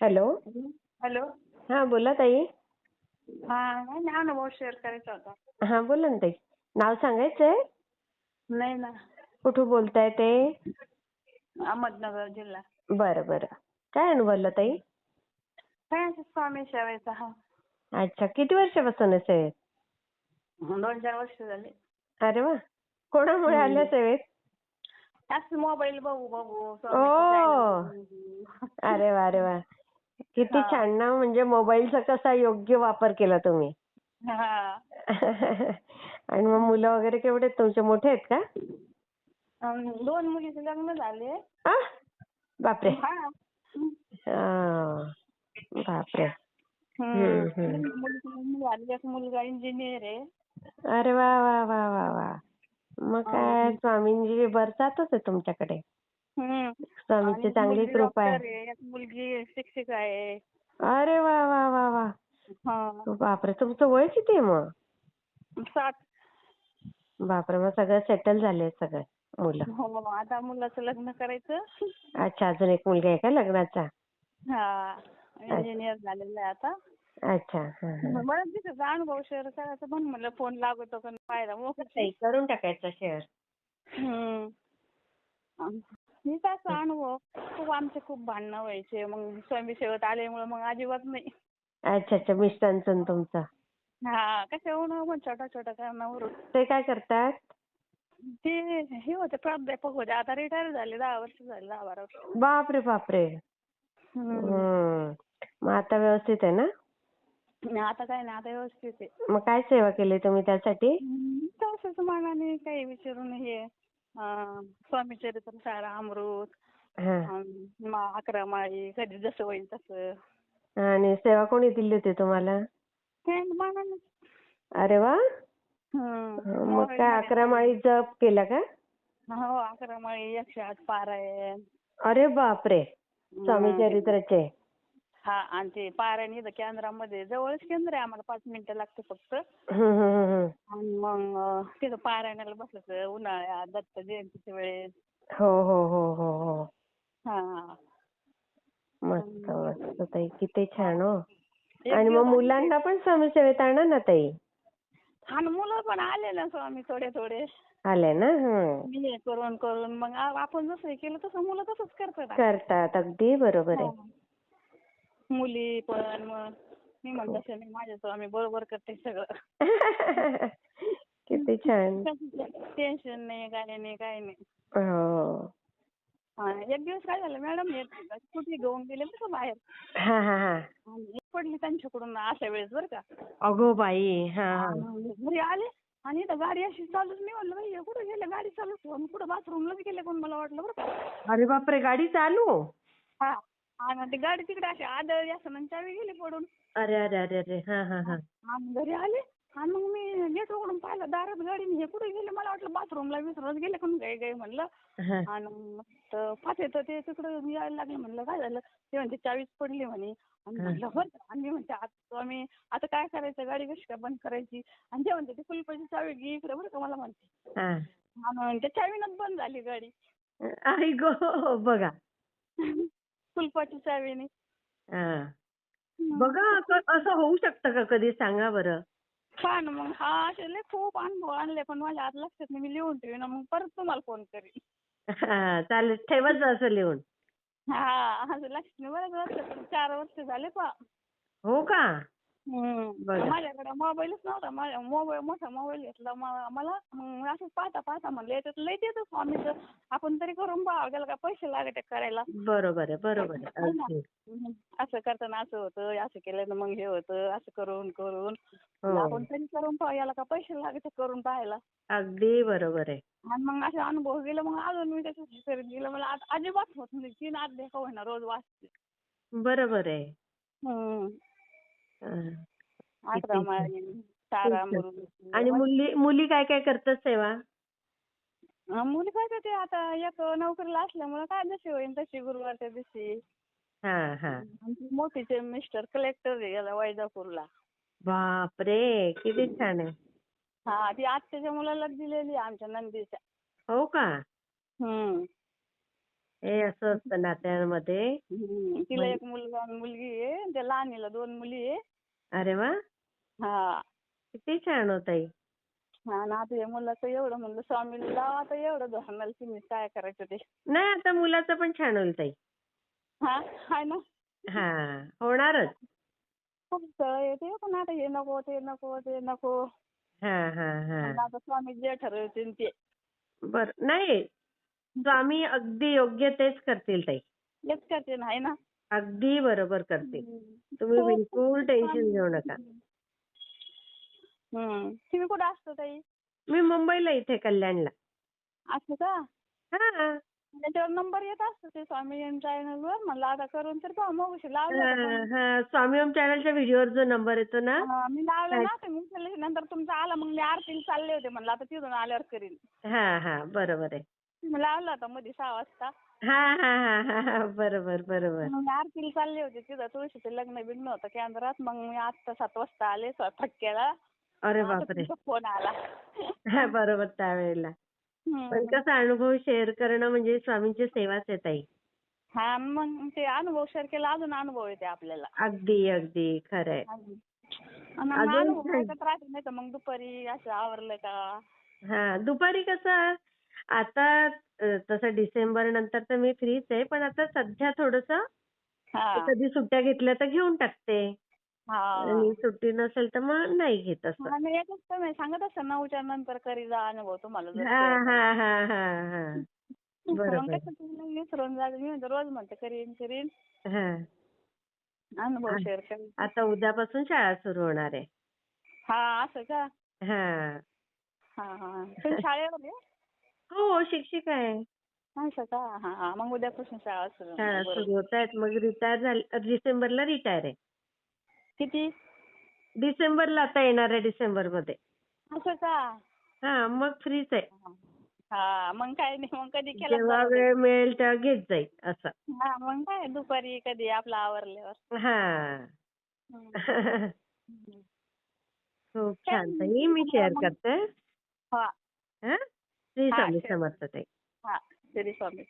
Hello. Hello. हा बोला ताई. हा नाही ना शेअर करायचा होता. हा बोला ना ताई. नाव सांगायचंय? नाही ना. कुठून बोलताय ते? अहमदनगर जिल्हा. बरं बरं. काय अनुभवलं ताई? काय असं स्वामी सेवेचा हा. अच्छा किती वर्षापासून आहे सेवेत? दोन चार वर्ष झाले. अरे वा! कोणामुळे. आल्या सेवेत? असं मोबाईल बघू बघू ओ. channel. अरे वा अरे वा. किती. छान ना म्हणजे मोबाईलचा कसा योग्य वापर केला तुम्ही? हा. आणि मग मुलं वगैरे केवढे आहेत? तुमचे मोठे आहेत का? दोन मुलीचे लग्न झाले. आ? बापरे. बापरे. एक मुलगा इंजिनियर आहे. अरे वा वा वा वा वा. मग काय स्वामींची बरसातच आहे तुमच्याकडे? मुलगी कृपा डॉक्टर आहे. मुलगी शिक्षिका आहे. अरे वा वा वा वा. बापरे तुमचं वय किती आहे मग? सात. बापरे मग सगळं सेटल झाले सगळे मुलं. हो आता मुलाचं लग्न करायचं. अच्छा अजून एक मुलगा आहे का लग्नाचा? हा इंजिनियर झालेला आहे आता. अच्छा. बऱ्याच दिवसाचा अनुभव शेअर करायचा. म्हणून म्हणलं फोन लागतो का नाही? पाहायला करून टाकायचा शेअर असा अनुभव. खूप आमचे खूप भांडणं व्हायचे. मग स्वयंसेवत आल्यामुळे मग अजिबात नाही. अच्छा अच्छा. मिस्टरांचं आणि तुमचं. हा कशावरून मग छोटा छोटा कारणावरून ते काय करतात? ते हे होते प्राध्यापक होते. आता रिटायर झाले. दहा वर्ष झाले दहा बारा वर्ष. बापरे बापरे. हम्म. हम्म. मग आता व्यवस्थित आहे ना? आता काय नाही. आता व्यवस्थित आहे. मग काय सेवा केली तुम्ही त्यासाठी? हम्म, तसंच मनाने काही विचारून हे. स्वामीचरित्र सारा अमृत अकरा माळी कधी जसं होईल तसं आणि सेवा कोणी दिली होती तुम्हाला अरे वा. मग काय अकरा माळी जप केला का हो अकरा माळी एकशे आठ पारायण अरे बापरे स्वामी चरित्राचे हा आणि ते पारायण इथं केंद्रामध्ये जवळच केंद्र आहे आम्हाला पाच मिनिटं लागते फक्त. आणि मग तिथं पारायणाला बसायचं उन्हाळ्यात दत्त जयंतीच्या वेळेस. हो हो हो हो हो. हा. मस्त मस्त ताई. किती छान हो. आणि मग मुलांना पण स्वामी सेवेत आणा ना ताई? आणि मुलं पण आले ना स्वामी थोडे थोडे आले ना हं. मी हे करून करून मग आ- आपण जसं हे केलं तसं मुलं तसंच करतात करतात. अगदी बरोबर आहे. हा. मुली पण मग मी म्हणत असे मी माझ्या स्वामी बरोबर करते सगळं. किती छान. टेन्शन नाही काय नाही काय नाही. हो. हा, एक दिवस काय झालं मॅडम हे स्कूटी घेऊन गेले बरं का बाहेर. हा हा हा. पडली त्यांच्याकडून अशा वेळेस बरं का. अगो बाई हा. हा आणि घरी आले आणि इथं गाडी अशी चालूच मी म्हणलं बाई हे कुठं गेले? गाडी चालू कुठं बाथरूमलाच गेले कोण मला वाटलं बरं का. अरे बापरे गाडी चालू? हा. आणि ती गाडी तिकडे अशी आदळली असं आणि चावी गेली पडून. अरे अरे अरे अरे हा हा हा. आणि घरी आले आणि मग मी गेट उघडून पाहिलं दारात गाडी हे कुठे गेले? मला वाटलं बाथरूमला विसरत गेले कोण गाय गाय म्हणलं. हा. आणि मग तर पाहते तर ते तिकडं यायला लागले म्हणलं काय झालं? ते म्हणते चावीच पडली म्हणे. आणि म्हणलं बरं आणि मी म्हणते आता आम्ही आता काय करायचं? गाडी कशी काय बंद करायची? आणि ते म्हणते ती कुलपाची चावी घे इकडे बरं का मला म्हणते. हा. आणि त्या चावीनच बंद झाली गाडी. आई गो बघा. कुलपाची चावीने. बघा असं असं होऊ शकतं का कधी? सांगा बरं. पहा ना मग हा असे लय खूप अनुभव आणले पण माझ्या आज लक्षात नाही. मी लिहून ठेवीन मग परत तुम्हाला फोन करीन. हा चालेल. ठेवत जा असं लिहून. हा असं लक्षात नाही. बरं चार वर्ष झाले पहा. हो का. माझ्याकडे मोबाईलच नव्हता. माझ्या मोबाईल मोठा मोबाईल घेतला. म- मला मग असं पाहता पाहता म्हणलं याच्यात लय येतं स्वामीचं आपण तरी करून बघा त्याला काय पैसे लागते करायला. बरोबर आहे बरोबर आहे. हो. अगदी. असं करताना असं होतं असं केलं मग हे होतं असं करून करून. हो. आपण तरी करून पाहू याला का पैसे लागते करून पाहायला. अगदी बरोबर आहे. आणि मग असे अनुभव गेले मग अजून मी त्याच्यात करत गेलं. मला अजिबात होत नाही. तीन अध्याय का होईना रोज वाचते. बरोबर आहे. हम्म. आणि मुली मुली काय काय करतात सेवा? मुली काय करते आता एक नोकरीला असल्यामुळे काय जशी होईल तशी गुरुवारच्या दिवशी. हा हा. मोठीचे मिस्टर कलेक्टर आहे याला वैजापूरला. बापरे किती छान आहे. हा ती आत्याच्या मुलाला दिलेली आहे आमच्या नंदीच्या. हो का? हे असं असतं नात्यांमध्ये. तिला एक मुलगा दोन मुलगी आहे त्या लहानीला दोन मुली आहे. अरे वा! हा. किती छान होत ताई. हा ना आता हे मुलाचं एवढं म्हणलं स्वामीला लावा आता एवढं धरणार तुम्ही काय करायचं ते. नाही आता मुलाचं पण छान होईल ताई. हा हाय ना. हा होणारच. खूप सवय येते पण आता हे नको ते नको ते नको. हा हा हा. आणि आता स्वामी जे ठरवतील ते. बर नाही स्वामी अगदी योग्य तेच करतील ताई. हेच करते ना आहे ना? अगदी बरोबर करतील. तुम्ही हो, बिलकुल टेन्शन घेऊ नका. हम्म. तुम्ही कुठं असता ताई? मी मुंबईला इथे कल्याणला. असं का? हा. त्याच्यावर नंबर येत असतो ते स्वामी चॅनलवर? म्हणलं आता करून तर पाहू. मग उशीर लावलं होतं हा. हा. स्वामी ओम चॅनलच्या व्हिडिओवर जो नंबर येतो ना हा, मी लावलं ना उचलले नंतर तुमचा आला. मग मी आरतीला चालले होते. म्हणलं आता तिथून आल्यावर करीन. हा हा. बरोबर आहे. लावला होता मध्ये सहा वाजता. हा हा हा हा हा बरोबर बरोबर. मग आरतीला चालले होते तिथं. तुळशीचं लग्न बिग्न होतं केंद्रात. मग मी आता सात वाजता आले स्वयंपाक केला. अरे बापरे. तुमचा फोन आला. हा बरोबर त्यावेळेला. हम्म. पण कसा अनुभव शेअर करणं म्हणजे स्वामींची सेवाच आहे ताई. हा मग ते अनुभव शेअर केला अजून अनुभव येते आपल्याला. अगदी अगदी. खरंय. अजून. आणि अजून मग अनुभव? ऐकत राहते नाही तर मग दुपारी असं आवरलं का? हा दुपारी कसं आता तसं डिसेंबर नंतर तर मी फ्रीच आहे पण आता सध्या थोडस कधी सुट्ट्या घेतल्या तर घेऊन टाकते. हा. आणि सुट्टी नसेल तर मग नाही घेत असं. सांगत असतं नऊच्या नंतर करी जा अनुभव तुम्हाला जर हा हा हा हा हा. बरोबर. विसरून जाते मी म्हणते रोज म्हणते करीन करीन. हा. अनुभव. शेअर करीन. आता उद्यापासून शाळा सुरू होणार आहे. हा असं का? हा. हा हा. तुम्ही शाळेवर आहे हो शिक्षिका आहे. असं का? हा हा. मग उद्यापासून शाळा सुरू. शाळा होणार. बरोबर. सुरू होत आहेत. मग रिटायर झाली डिसेंबरला रिटायर आहे. किती? डिसेंबरला आता येणार आहे डिसेंबरमध्ये असं का? हा मग फ्रीच आहे. हा. मग काय नाही मग कधी केलं जेव्हा वेळ मिळेल तेव्हा घेत जाईल असं. हा मग काय दुपारी कधी आपलं आवरल्यावर. हा. हम्म. खूप छान ताई मी शेअर करते. हा. हा? श्री हा, स्वामी share. समर्थ ताई हा श्री स्वामी